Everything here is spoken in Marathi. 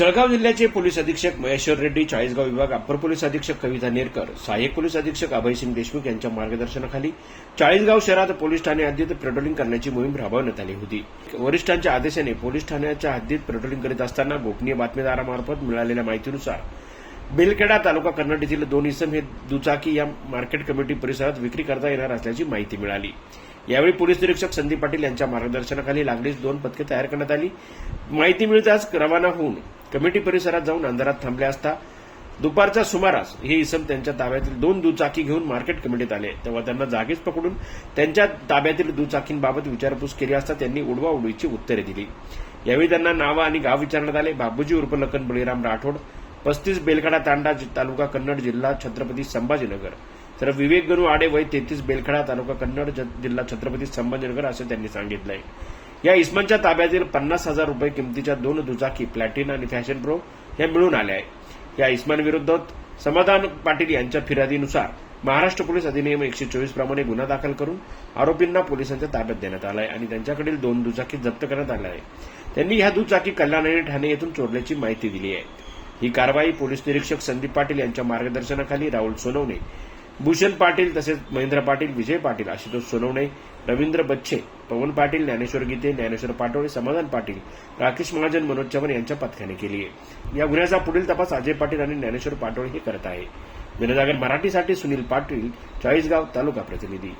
जळगाव जिल्ह्याचे पोलीस अधीक्षक महेश्वर रेड्डी चाळीसगाव विभाग अप्पर पोलीस अधीक्षक कविता नेरकर सहाय्यक पोलीस अधीक्षक अभयसिंग देशमुख यांच्या मार्गदर्शनाखाली चाळीसगाव शहरात पोलीस ठाणे हद्दीत पेट्रोलिंग करण्याची मोहीम राबवण्यात आली होती. वरिष्ठांच्या आदेशाने पोलीस ठाण्याच्या हद्दीत पेट्रोलिंग करीत असताना गोपनीय बातमीदारामार्फत मिळालेल्या माहितीनुसार बेलखेडा तालुका कन्नड येथील दोन इसम हे दुचाकी या मार्केट कमिटी परिसरात विक्री करता येणार असल्याची माहिती मिळाली. यावेळी पोलीस निरीक्षक संदीप पाटील यांच्या मार्गदर्शनाखाली लागलीच दोन पथके तयार करण्यात आली. माहिती मिळताच रवाना होऊन कमिटी परिसरात जाऊन अंधारात थांबले असता दुपारच्या सुमारास हे इसम त्यांच्या ताब्यातील दोन दुचाकी घेऊन मार्केट कमिटीत आले. तेव्हा त्यांना जागीच पकडून त्यांच्या ताब्यातील दुचाकींबाबत विचारपूस केली असता त्यांनी उडवा उडवीची उत्तरे दिली. यावेळी त्यांना नावं आणि गाव विचारण्यात आले. बाबूजी उर्फ लखन बळीराम राठोड पस्तीस बेलखडा तांडा तालुका कन्नड जिल्हा छत्रपती संभाजीनगर. तर विवेक गणू आडे वय तेहतीस बेलखडा तालुका कन्नड जिल्हा छत्रपती संभाजीनगर असं त्यांनी सांगितलं आहे या इस्मानच्या ताब्यातील पन्नास हजार रुपये किमतीच्या दोन दुचाकी प्लॅटिना आणि फॅशन प्रो ह्या मिळून आल्या आहेत या इस्मानविरुद्ध समाधान पाटील यांच्या फिर्यादीनुसार महाराष्ट्र पोलीस अधिनियम एकशे चोवीस प्रमाणे गुन्हा दाखल करून आरोपींना पोलिसांच्या ताब्यात देण्यात आलाय आणि त्यांच्याकडील दोन दुचाकी जप्त करण्यात आल्या. आहे त्यांनी ह्या दुचाकी कल्याण आणि ठाणे येथून चोरल्याची माहिती दिली आहे. ही कारवाई पोलीस निरीक्षक संदीप पाटील यांच्या मार्गदर्शनाखाली राहुल सोनवणे भूषण पाटील तसेच महेंद्र पाटील विजय पाटील आशुतोष सोनवणे रवींद्र बच्छे पवन पाटील ज्ञानेश्वर गीते ज्ञानेश्वर पाटोळे समाधान पाटील राकेश महाजन मनोज चव्हाण यांच्या पथकाने केली आहे. या गुन्ह्याचा पुढील तपास अजय पाटील आणि ज्ञानेश्वर पाटोळे हे करत आहे. जनजागर मराठीसाठी सुनील पाटील चाळीसगाव तालुका प्रतिनिधी.